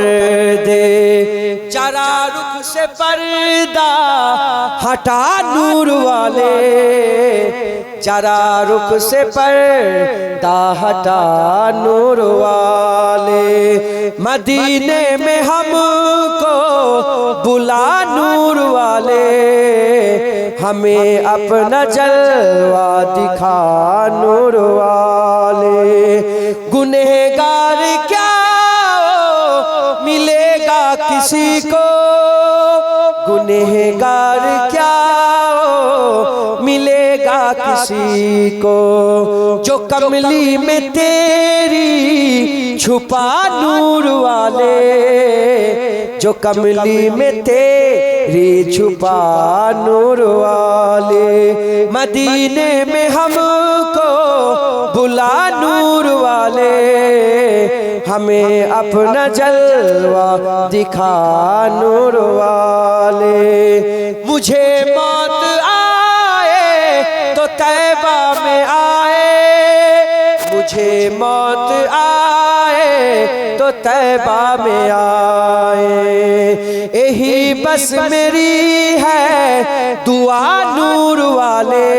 دے چرا رکھ سے پردہ ہٹا نور والے چرا رکھ سے پردہ ہٹا نور والے۔ مدینے میں ہم کو بلا نور والے، ہمیں اپنا جلوہ دکھا نور والے۔ گنہ किसी को गुनहगार क्या मिलेगा किसी को जो कमली में तेरी छुपा नूर वाले जो कमली में तेरी छुपा नूर वाले मदीने में हमको बुला नूर वाले ہمیں اپنا جلوہ دکھا نور والے مجھے موت آئے تو تیبہ میں آئے۔ مجھے موت آئے تو تیبہ میں آئے۔ یہی بس میری ہے دعا نور والے،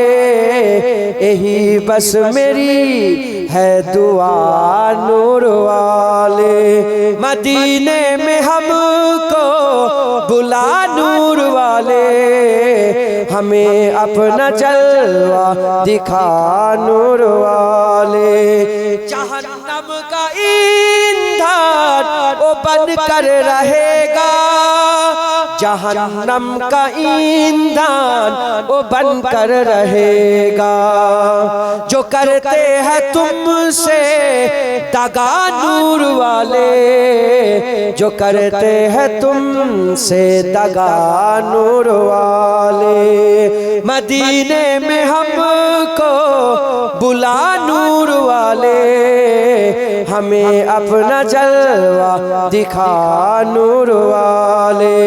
یہی بس میری ہے دعا نور والے۔ مدینے میں ہم کو بلا نور والے، ہمیں اپنا جلوہ دکھا نور والے۔ جہنم کا اندھار وہ بن کر رہے گا۔ جہنم کا ایندان وہ بن کر رہے گا۔ جو کرتے ہیں تم سے دگا نور والے۔ جو کرتے ہیں تم سے دگا نور والے۔ مدینے میں ہم کو بلا نور والے۔ ہمیں اپنا جلوہ دکھا نور والے۔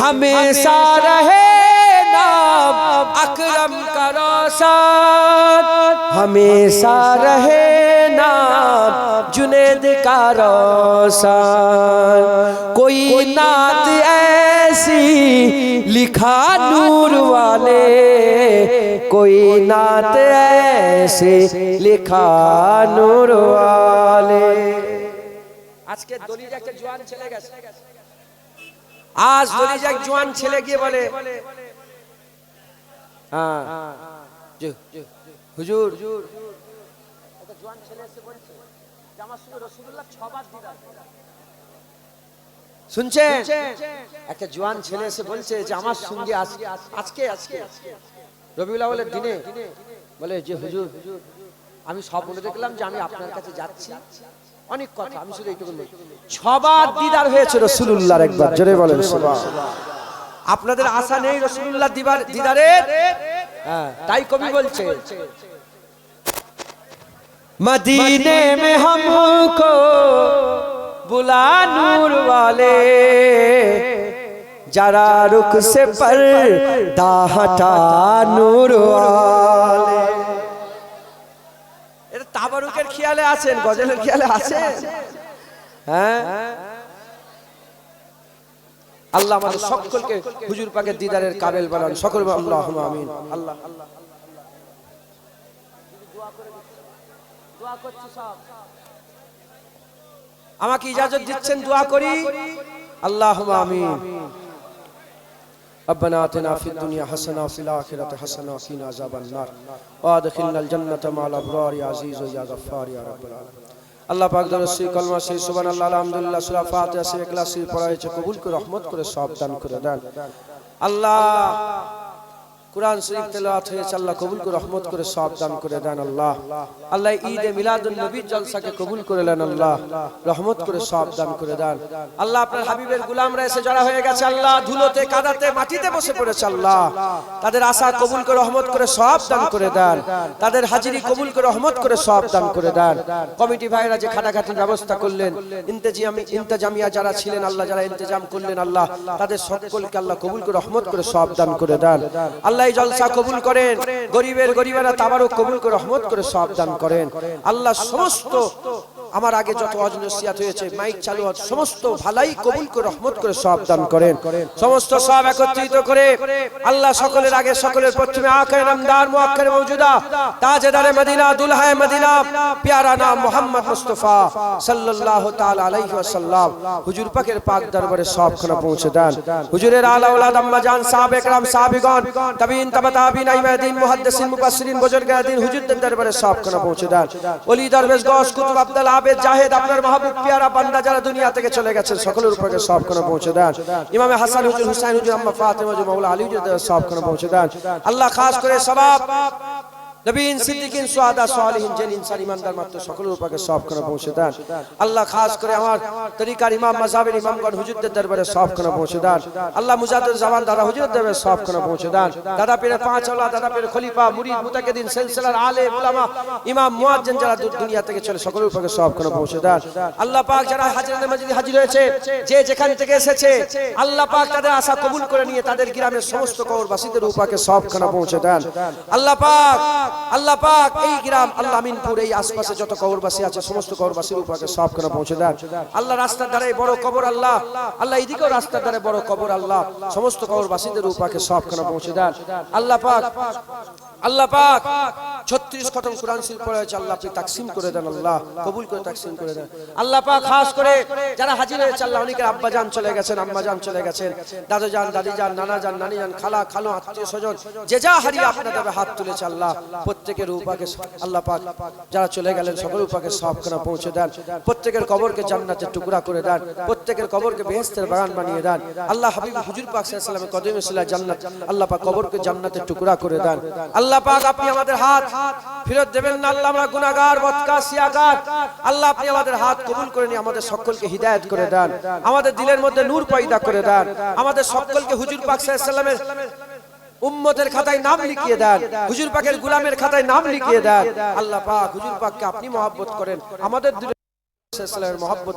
ہمیشہ رہے اکرم کرو ساتھ ہمیشہ رہے نا، جنید کا روسان کوئی نات ایسی لکھا نور والے، کوئی نات ایسی لکھا نور والے۔ آج کے دولی جاکے جوان چلے گا آج دولی جا جوان چلے گی بولے۔ হ্যাঁ। হুজুর। একটা জোয়ান ছেলে এসে বলছে যে আমার সঙ্গে রসুল্লাহ ছবার দিদার শুনছেন? একটা জোয়ান ছেলে এসে বলছে যে আমার সঙ্গে আজকে আজকে রবিউল দিনে বলে যে হুজুর আমি সব বলে দেখলাম যে আমি আপনার কাছে যাচ্ছি। অনেক কথা আমি শুধু এইটুকু বলি ছবার দিদার হয়েছে রসুলুল্লাহর একবার। জোরে বলেন সুবহানাল্লাহ। আপনাদের আশা নেই রসুলুল্লাহ দিবার দিদারের হ্যাঁ তাই কবি বলছে मदीने में हमको बुला नूर वाले जरा रुख से पर हटा নূর वाले এটা তাবারুকের খেয়ালে আছেন গজলের খেয়ালে আছেন হ্যাঁ আল্লাহ আমাদের সকলকে হুজুর পাকের দিদারের কাবেল বানান সকল আল্লাহ আমিন আল্লাহ আল্লাহ আমাকে ইজাজত দিচ্ছেন দোয়া করি আল্লাহ আমিন ربنا آتنا في الدنيا حسنة وفي الآخرة حسنة وقنا عذاب النار وادخلنا الجنة مع الأبرار يا عزيز يا غفار يا رب العالمين আল্লাহ পাক যেন সেই কলমা, সেই সুবহানাল্লাহ, আলহামদুলিল্লাহ, সূরা ফাতিহা সেই একলা শ্রী পড়া হয়েছে, কবুল করে, রহমত করে সব দান করে দেন। আল্লাহ কোরআন শরীফ তেলাওয়াত হয়েছে, আল্লাহ কবুল করে রহমত করে সব দান করে দেন আল্লাহ। আল্লাহ ঈদ এ মিলাদুন নবী জলসাকে কবুল করে নেন আল্লাহ, রহমত করে সব দান করে দেন। আল্লাহ আপনার হাবিবের গোলামরা এসে জড়া হয়ে গেছে আল্লাহ, ধুলোতে, কাদাতে, মাটিতে বসে পড়েছে আল্লাহ। তাদের আশা কবুল করে রহমত করে সব দান করে দেন। তাদের হাজিরি কবুল করে রহমত করে সব দান করে দেন। কমিটি ভাইরা যে খাটাখাটির ব্যবস্থা করলেন ইন্তেজিয়ামি ইন্তেজামিয়া যারা ছিলেন, আল্লাহ যারা ইন্তেজাম করলেন আল্লাহ, তাদের সকলকে আল্লাহ কবুল করে রহমত করে সব দান করে দেন। আল্লাহ এই জলসা কবুল করেন। গরিবের গরিবেরা তাবারও কবুল করে রহমত করে সব দান করেন। আল্লাহ সমস্ত আমার আগে যত ওয়াজ নসিহত হয়েছে মাইক চালু আছে, সমস্ত ভালাই কবুল করে রহমত করে সব দান করেন। সমস্ত সব একত্রিত করে আল্লাহ সকলের আগে সকলের প্রথমে আকায় নামদার মুআক্কার মওজুদা তাজদারে মদিনা দুলহায়ে মদিনা প্যারা নাম মোহাম্মদ মুস্তাফা সাল্লাল্লাহু তাআলা আলাইহি ওয়াসাল্লাম। হুজুর পাকের পাক দরবারে সবখানে পৌঁছে দেন। হুজুরের আলা ওলাদ আম্মা জান সাহাবে একরাম সাহাবীগণ তাবিন তাবা আইমাদিন মুহাদ্দিসিন মুফাসসিরিন বুজুর্গাদিন হুজুরদের দরবারে সবখানে পৌঁছে দেন। ওলি দরবেশ গস কুতুব আব্দুল আবেদ জাহেদ, আপনার মাহবুব, পিয়ারা, বান্দা যারা দুনিয়া থেকে চলে গেছেন সকলের উপরে সবখানে পৌঁছে দেন। ইমামে হাসান, হুজুর হুসাইন, হুজুর আম্মা ফাতেমা, হুজুর আলী হুজুর সবখানে পৌঁছে দেন। আল্লাহ খাস করে সবাব। নবীন সিদ্দিকিন সুহাদা সালিহিন জেন ইনসান ইমানদার মাত্র সকলের উপরে সবখানে পৌঁছে দেন। আল্লাহ খাস করে আমার তরিকার ইমাম মাযহাবের ইমামগণ হুজুরদের দরবারে সবখানে পৌঁছে দেন। আল্লাহ মুজাদ্দিদ জামান দাদা হুজুরদের দরবারে সবখানে পৌঁছে দেন। দাদা পীরের পাঁচ আওলা দাদা পীরের খলিফা মুরিদ মুতাকিদিন সিলসিলার আলেম উলামা ইমাম মুয়াজ্জিন যারা দুনিয়া থেকে চলে সকলের উপরে সবখানে পৌঁছে দেন। আল্লাহ পাক যারা হাজিরাতে মসজিদে হাজির হয়েছে যে যেখান থেকে এসেছে আল্লাহ পাক তাদের আশা কবুল করে নিয়ে তাদের গ্রামের সমস্ত কবরবাসীদের উপাকে সবখানে পৌঁছে দেন আল্লাহ পাক আল্লাহ পাক এই গ্রাম, আল্লাহ মিনপুর এই আশপাশে যত কবরবাসী আছে, সমস্ত কবরবাসীর উপরে সব করে পৌঁছে দেন? আল্লাহ রাস্তার ধারে বড় কবর আল্লাহ। আল্লাহ এদিকেও রাস্তার ধারে বড় কবর আল্লাহ। সমস্ত কবরবাসীদের উপরে সব করে পৌঁছে দেন? আল্লাহ পাক আল্লাহ পাক। ছত্রিশ খতম কোরআন শরীফ পড়ে আছে, আল্লাহ আপনি তাকসিম করে দেন, আল্লাহ কবুল করে তাকসিম করে দেন। আল্লাহ পাক খাস করে যারা হাজির হয়েছে, আল্লাহ অনেকের আব্বা জান চলে গেছেন, আম্মা জান চলে গেছেন, দাদু জান দাদি জান নানা জান নানি জান খালা, খালো, আত্মীয় স্বজন, যে যা হারিয়ে দেবে হাত তুলেছে, আল্লাহ প্রত্যেকের উপাকে আল্লাহ পাক যারা চলে গেলেন সকল উপাকে সবখানা পৌঁছে দেন, প্রত্যেকের কবরকে জান্নাতের টুকরা করে দেন, প্রত্যেকের কবরকে বেহেস্তের বাগান বানিয়ে দেন, আল্লাহ হাবিব হুজুর পাক ওয়াসাল্লামের কদমে সিলা জান্নাত, আল্লাহ পাক কবরকে জান্নাতের টুকরা করে দেন। আল্লাহ পাক আপনি আমাদের হাত ফেরত দেবেন না, আল্লাহ আমরা গুনাহগার বদকার সিয়াগার আল্লাহ আপনি আমাদের হাত কবুল করে নিয়ে আমাদের সকলকে হিদায়ত করে দেন, আমাদের দিলের মধ্যে নূর পয়দা করে দেন, আমাদের সকলকে হুজুর পাক ওয়াসাল্লামের উম্মতের খাতায় নাম লিখিয়ে দেন, হুজুর পাকের গুলামের খাতায় নাম লিখিয়ে দেন। আল্লাহ পাক হুজুর পাককে আপনি মহব্বত করেন, আমাদের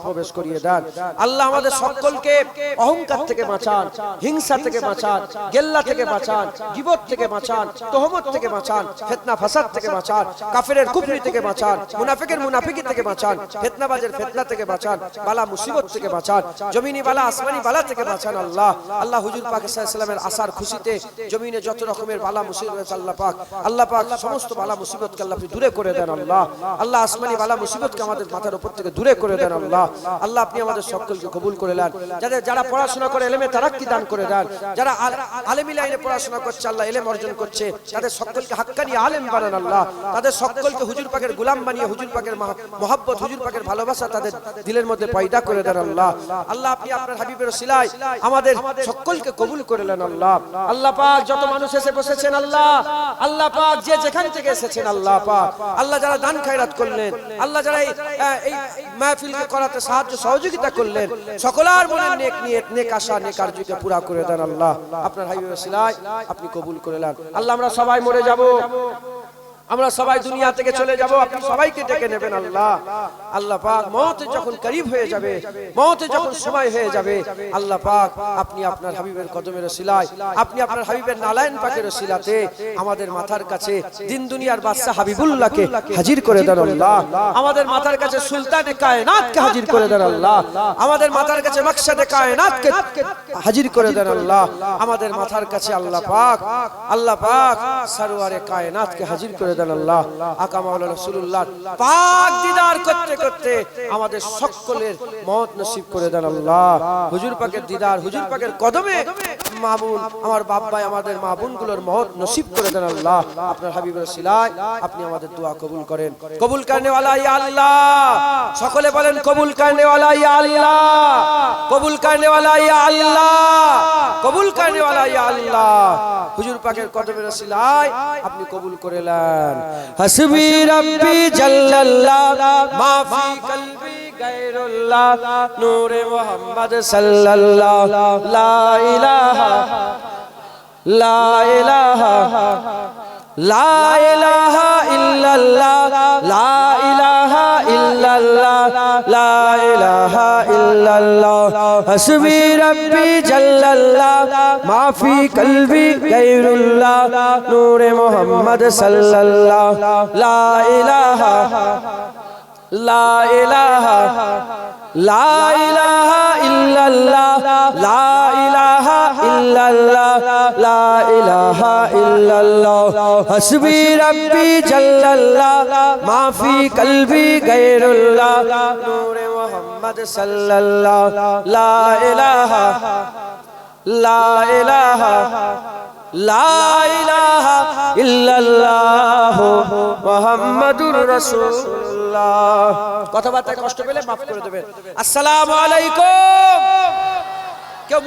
প্রবেশ করিয়ে দেন আল্লাহ আমাদের সকলকে অহংকার থেকে বাঁচান হিংসা থেকে বাঁচান গেল্লা থেকে বাঁচান গিবত থেকে বাঁচান থেকে বাঁচান ফেতনা ফাসাদ থেকে বাঁচান কুফরি থেকে বাঁচান মুনাফিকের মুনাফিকি থেকে বাঁচান ফেতনাবাজের ফেতনা থেকে বাঁচান বালা মুসিবত থেকে বাঁচান জমিনি বালা আসমানি বালা থেকে বাঁচান আল্লাহ আল্লাহ হুজুর পাক সাল্লামের আসার খুশিতে জমিনে যত রকমের বালা মুসিবত আল্লাহ পাক আল্লাহ পাক সমস্ত বালা মুসিবতকে আল্লাহ দূরে করে দেন আল্লাহ আল্লাহ আসমানি বালা মুসিবতকে আমাদের মাথার উপর থেকে দূরে করে দেন আল্লাহ। আল্লাহ আপনি আমাদের সকলকে কবুল করে নেন। যাদের যারা পড়াশোনা করে, এলেমে তারাক্কি দান করে দেন। যারা আলেমি লাইনে পড়াশোনা করছে, আল্লাহ এলেম অর্জন করছে। তাদের সকলকে হাক্কানি আলেম বানান আল্লাহ। তাদের সকলকে হুজুর পাকের গুলাম বানিয়ে, হুজুর পাকের মহব্বত, হুজুর পাকের ভালোবাসা তাদের দিলের মধ্যে পয়দা করে দেন আল্লাহ। আল্লাহ আপনি আপনার হাবিবের সিলাই আমাদের সকলকে কবুল করে নেন আল্লাহ। আল্লাহ পাক যত মানুষ এসে বসেছেন আল্লাহ। আল্লাহ পাক যে যেখান থেকে এসেছেন আল্লাহ পাক। আল্লাহ যারা দান খায়রাত করলেন, আল্লাহ যারা এই মাহফিলকে করাতে সাহায্য, সহযোগিতা করলেন। সকলার মনে নেক নিয়ত, নেক আশা, নেক আরজুকে পুরা করে দেন আল্লাহ। আপনার হাবিবের সিলাই আপনি কবুল করে নেন। আল্লাহ আমরা সবাই মরে যাব। আমরা সবাই দুনিয়া থেকে চলে যাব, আপনি সবাইকে ডেকে নেবেন আল্লাহ। আল্লাহ পাক মওতে যখন করিব হয়ে যাবে মওতে যখন সময় হয়ে যাবে, আল্লাহ পাক আপনি আপনার হাবিবের কদমের সিলাই আপনি আপনার হাবিবের নালায়ন পাকের সিলাতে আমাদের মাথার কাছে দিন দুনিয়ার বাদশা হাবিবুল্লাহকে হাজির করে দেন আল্লাহ। আমাদের মাথার কাছে সুলতানে কায়নাতকে হাজির করে দেন আল্লাহ। আমাদের মাথার কাছে মাকসাদে কায়নাতকে হাজির করে দেন আল্লাহ। আমাদের মাথার কাছে আল্লাহ পাক আল্লাহ পাক সরওয়ারে কায়নাতকে হাজির করে আমার বাপ ভাই, আমাদের মা বোনগুলোর মত নসিব করে দেন আল্লাহ। আপনার হাবিবের সিলাই আপনি আমাদের দোয়া কবুল করেন। কবুল করনে ইয়া আল্লাহ। সকলে বলেন কবুল করনে ইয়া আল্লাহ। কবুল করনে ওয়ালা ইয়া আল্লাহ, কবুল করনে ওয়ালা ইয়া আল্লাহ। হুজুর পাকের কদমের সিলাই আপনি কবুল করে নেন। হাসবি রাব্বি জাল্লাল্লাহ মা ফি কলবি গায়রুল্লাহ, নূরে মুহাম্মদ সাল্লাল্লাহ, লা ইলাহা লা ইলাহা লা ইলাহা ইল্লাল্লাহ, লা ইল্লাল্লাহ হাসবি রাব্বি জাল্লাল্লাহ মা ফি কলবি গায়রুল্লাহ নূরে মুহাম্মদ সাল্লাল্লাহ লা ইলাহা লা ইলাহা লা ইল্লাল্লাহ, হাসবি রাব্বি জাল্লাল্লাহ মা ফি কলবি গায়রুল্লাহ, নূরে মুহাম্মদ সাল্লাল্লাহ, লা ইলাহা লা ইলাহা লা ইলাহা ইল্লাল্লাহ, মুহাম্মাদুর রাসূলুল্লাহ। কথাবার্তা কষ্ট পেলে মাফ করে দেবেন। আসসালামু আলাইকুম। কেউ